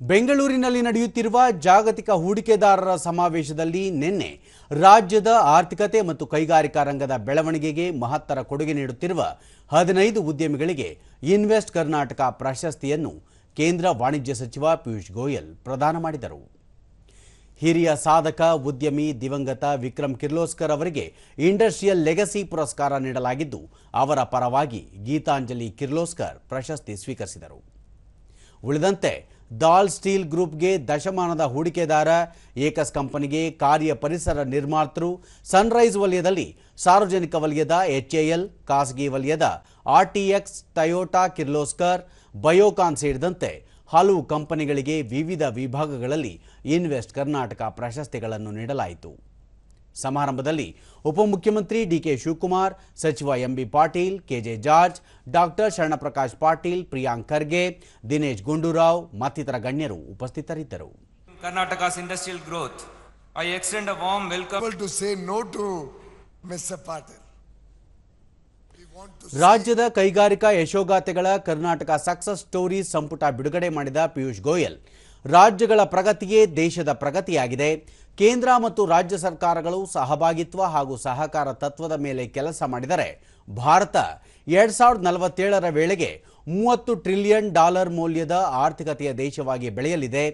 ಬೆಂಗಳೂರಿನಲ್ಲಿ ನಡೆಯುತ್ತಿರುವ ಜಾಗತಿಕ ಹೂಡಿಕೆದಾರರ ಸಮಾವೇಶದಲ್ಲಿ ನಿನ್ನೆ ರಾಜ್ಯದ ಆರ್ಥಿಕತೆ ಮತ್ತು ಕೈಗಾರಿಕಾ ರಂಗದ ಬೆಳವಣಿಗೆಗೆ ಮಹತ್ತರ ಕೊಡುಗೆ ನೀಡುತ್ತಿರುವ ಹದಿನೈದು ಉದ್ಯಮಿಗಳಿಗೆ ಇನ್ವೆಸ್ಟ್ ಕರ್ನಾಟಕ ಪ್ರಶಸ್ತಿಯನ್ನು ಕೇಂದ್ರ ವಾಣಿಜ್ಯ ಸಚಿವ ಪಿಯೂಷ್ ಗೋಯಲ್ ಪ್ರದಾನ ಮಾಡಿದರು. ಹಿರಿಯ ಸಾಧಕ ಉದ್ಯಮಿ ದಿವಂಗತ ವಿಕ್ರಮ್ ಕಿರ್ಲೋಸ್ಕರ್ ಅವರಿಗೆ ಇಂಡಸ್ಟ್ರಿಯಲ್ ಲೆಗಸಿ ಪುರಸ್ಕಾರ ನೀಡಲಾಗಿದ್ದು, ಅವರ ಪರವಾಗಿ ಗೀತಾಂಜಲಿ ಕಿರ್ಲೋಸ್ಕರ್ ಪ್ರಶಸ್ತಿ ಸ್ವೀಕರಿಸಿದರು. ಉಳಿದಂತೆ ದಾಲ್ ಸ್ಟೀಲ್ ಗ್ರೂಪ್ಗೆ ದಶಮಾನದ ಹೂಡಿಕೆದಾರ, ಏಕಸ್ ಕಂಪನಿಗೆ ಕಾರ್ಯ ಪರಿಸರ ನಿರ್ಮಾತೃ, ಸನ್ರೈಸ್ ವಲಯದಲ್ಲಿ ಸಾರ್ವಜನಿಕ ವಲಯದ ಎಚ್ಎಎಲ್, ಖಾಸಗಿ ವಲಯದ ಆರ್ಟಿಎಕ್ಸ್, ಟಯೋಟಾ, ಕಿರ್ಲೋಸ್ಕರ್, ಬಯೋಕಾನ್ ಸೇರಿದಂತೆ ಹಲವು ಕಂಪನಿಗಳಿಗೆ ವಿವಿಧ ವಿಭಾಗಗಳಲ್ಲಿ ಇನ್ವೆಸ್ಟ್ ಕರ್ನಾಟಕ ಪ್ರಶಸ್ತಿಗಳನ್ನು ನೀಡಲಾಯಿತು. ಸಮಾರಂಭದಲ್ಲಿ ಉಪಮುಖ್ಯಮಂತ್ರಿ ಡಿಕೆ ಶಿವಕುಮಾರ್ ಸಚಿವ M B Patil K J George doctor Sharanprakash Patil Priyank Kharge Dinesh Gundurao ಮತ್ತಿತರ ಗಣ್ಯರು ಉಪಸ್ಥಿತರಿದ್ದರು. Karnataka's industrial growth. I extend a warm welcome to to say no to Mr. To ರಾಜ್ಯದ ಕೈಗಾರಿಕಾ ಯಶೋಗಾಥೆಗಳ ಕರ್ನಾಟಕ ಸಕ್ಸಸ್ ಸ್ಟೋರಿ ಸಂಪುಟ ಬಿಡುಗಡೆ ಮಾಡಿದ ಪಿಯೂಷ್ ಗೋಯಲ್. ರಾಜ್ಯಗಳ ಪ್ರಗತಿಯೇ ದೇಶದ ಪ್ರಗತಿಯಾಗಿದೆ. ಕೇಂದ್ರ ಮತ್ತು ರಾಜ್ಯ ಸರ್ಕಾರಗಳು ಸಹಭಾಗಿತ್ವ ಹಾಗೂ ಸಹಕಾರ ತತ್ವದ ಮೇಲೆ ಕೆಲಸ ಮಾಡಿದರೆ ಭಾರತ ಎರಡ್ ಸಾವಿರದ ನಲವತ್ತೇಳರ ವೇಳೆಗೆ ಮೂವತ್ತು ಟ್ರಿಲಿಯನ್ ಡಾಲರ್ ಮೌಲ್ಯದ ಆರ್ಥಿಕತೆಯ ದೇಶವಾಗಿ ಬೆಳೆಯಲಿದೆ.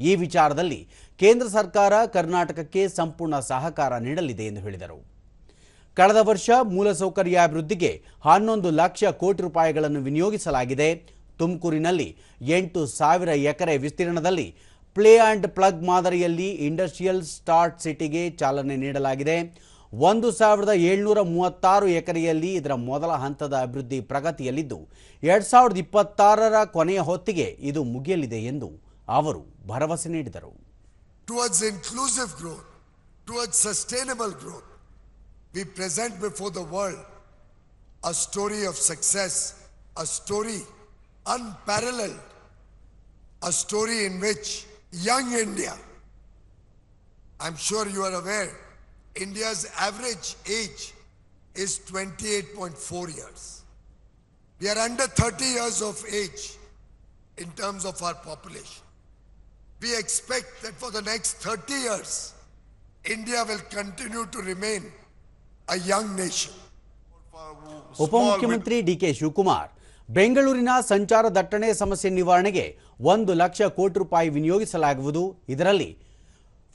ಈ ವಿಚಾರದಲ್ಲಿ ಕೇಂದ್ರ ಸರ್ಕಾರ ಕರ್ನಾಟಕಕ್ಕೆ ಸಂಪೂರ್ಣ ಸಹಕಾರ ನೀಡಲಿದೆ ಎಂದು ಹೇಳಿದರು. ಕಳೆದ ವರ್ಷ ಮೂಲಸೌಕರ್ಯ ಅಭಿವೃದ್ಧಿಗೆ ಹನ್ನೊಂದು ಲಕ್ಷ ಕೋಟಿ ರೂಪಾಯಿಗಳನ್ನು ವಿನಿಯೋಗಿಸಲಾಗಿದೆ. ತುಮಕೂರಿನಲ್ಲಿ ಎಂಟು ಸಾವಿರ ಎಕರೆ ವಿಸ್ತೀರ್ಣದಲ್ಲಿ ಪ್ಲೇ ಆ್ಯಂಡ್ ಪ್ಲಗ್ ಮಾದರಿಯಲ್ಲಿ ಇಂಡಸ್ಟ್ರಿಯಲ್ ಸ್ಟಾರ್ಟ್ ಸಿಟಿಗೆ ಚಾಲನೆ ನೀಡಲಾಗಿದೆ. ಒಂದು ಸಾವಿರದ ಏಳ್ನೂರ ಮೂವತ್ತಾರು ಎಕರೆಯಲ್ಲಿ ಇದರ ಮೊದಲ ಹಂತದ ಅಭಿವೃದ್ಧಿ ಪ್ರಗತಿಯಲ್ಲಿದ್ದು ಎರಡು ಸಾವಿರದ ಇಪ್ಪತ್ತಾರರ ಕೊನೆಯ ಹೊತ್ತಿಗೆ ಇದು ಮುಗಿಯಲಿದೆ ಎಂದು ಅವರು ಭರವಸೆ ನೀಡಿದರು. Towards inclusive growth towards sustainable growth we present before the world a story of success, a story unparalleled, a story in which young India, I'm sure you are aware, India's average age is 28.4 years. We are under 30 years of age in terms of our population. We expect that for the next 30 years, India will continue to remain a young nation. उपमुख्यमंत्री D K ಬೆಂಗಳೂರಿನ ಸಂಚಾರ ದಟ್ಟಣೆ ಸಮಸ್ಯೆ ನಿವಾರಣೆಗೆ ಒಂದು ಲಕ್ಷ ಕೋಟಿ ರೂಪಾಯಿ ವಿನಿಯೋಗಿಸಲಾಗುವುದು. ಇದರಲ್ಲಿ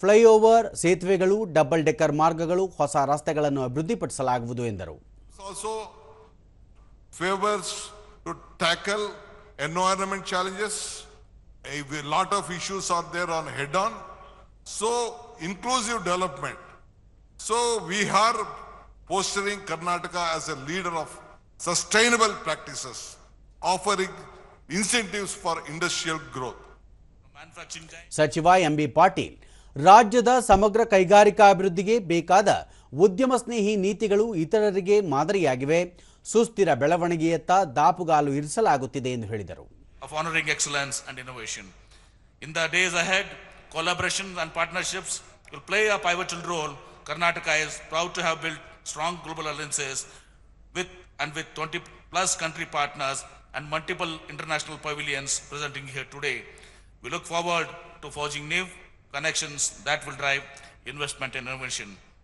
ಫ್ಲೈಓವರ್ ಸೇತುವೆಗಳು, ಡಬಲ್ ಡೆಕ್ಕರ್ ಮಾರ್ಗಗಳು, ಹೊಸ ರಸ್ತೆಗಳನ್ನು ಅಭಿವೃದ್ಧಿಪಡಿಸಲಾಗುವುದು ಎಂದರು. So so favours to tackle environment challenges I we lot of issues are air on head on so inclusive development so we are fostering Karnataka as a leader of sustainable practices offering incentives for industrial growth. ಸಚಿವ M B Patil ರಾಜ್ಯದ ಸಮಗ್ರ ಕೈಗಾರಿಕಾ ಅಭಿವೃದ್ಧಿಗೆ ಬೇಕಾದ ಉದ್ಯಮ ಸ್ನೇಹಿ ನೀತಿಗಳು ಇತರರಿಗೆ ಮಾದರಿಯಾಗಿವೆ ಸುಸ್ಥಿರ ಬೆಳವಣಿಗೆಯತ್ತ ದಾಪುಗಾಲು ಇರಿಸಲಾಗುತ್ತಿದೆ ಎಂದು ಹೇಳಿದರು of honoring excellence and innovation. In the days ahead, collaborations and partnerships will play a pivotal role. Karnataka is proud to have built strong global alliances with and with 20 plus country partners and multiple international pavilions presenting here today. We look forward to forging new connections that will drive investment and innovation.